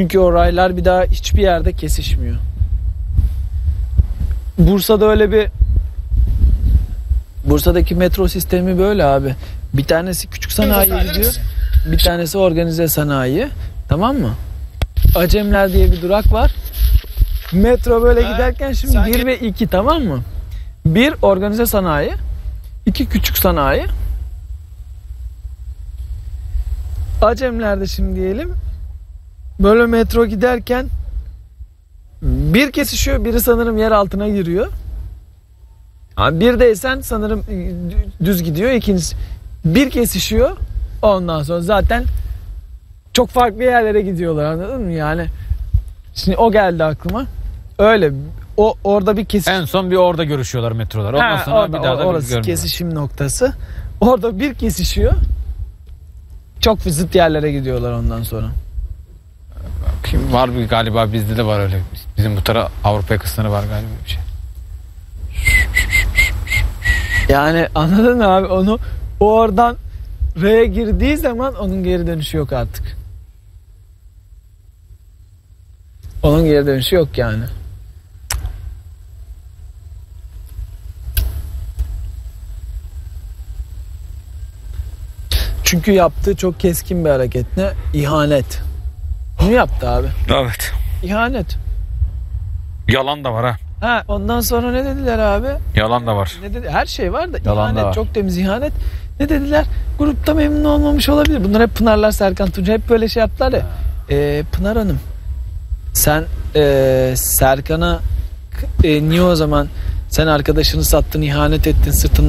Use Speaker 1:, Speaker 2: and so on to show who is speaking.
Speaker 1: Çünkü o raylar bir daha hiçbir yerde kesişmiyor. Bursa'da öyle bir Bursa'daki metro sistemi böyle abi. Bir tanesi küçük sanayiye gidiyor. Bir tanesi organize sanayi. Tamam mı? Acemler diye bir durak var. Metro böyle
Speaker 2: Ha,
Speaker 1: giderken şimdi
Speaker 2: sanki-
Speaker 1: 1 ve 2 tamam mı? Bir organize sanayi. iki küçük sanayi. Acemlerde şimdi diyelim böyle metro giderken bir kesişiyor biri sanırım yer altına giriyor. Ha, Bir deysen sanırım e, düz gidiyor ikincisi bir kesişiyor. Ondan sonra zaten çok farklı yerlere gidiyorlar anladın mı? Yani şimdi o geldi aklıma. Öyle o orada bir kesiş
Speaker 3: En son bir orada görüşüyorlar metrolar. Ondan
Speaker 1: Ha,
Speaker 3: sonra
Speaker 1: orada,
Speaker 3: bir daha da
Speaker 1: orası kesişim noktası. Orada bir kesişiyor. Çok zıt yerlere gidiyorlar ondan sonra
Speaker 3: var bir galiba bizde de var öyle. Bizim bu tara Avrupa yakasında var galiba bir şey.
Speaker 1: Yani anladın mı abi onu o oradan R'ye girdiği zaman onun geri dönüşü yok artık. Onun geri dönüşü yok yani. Çünkü yaptığı çok keskin bir hareket ne? İhanet. Bunu yaptı abi.
Speaker 3: Evet.
Speaker 1: İhanet.
Speaker 3: Yalan da var ha.
Speaker 1: Ha ondan sonra ne dediler abi?
Speaker 3: Yalan da var.
Speaker 1: Ne dedi? Her şey var da
Speaker 3: Yalan da
Speaker 1: ihanet
Speaker 3: var.
Speaker 1: çok temiz ihanet. Ne dediler? Grupta memnun olmamış olabilir. Bunlar hep Pınarlar Serkan Tunca hep böyle şey yaptılar ya. Ee, Pınar Hanım sen ee, Serkan'a e, niye o zaman sen arkadaşını sattın ihanet ettin sırtından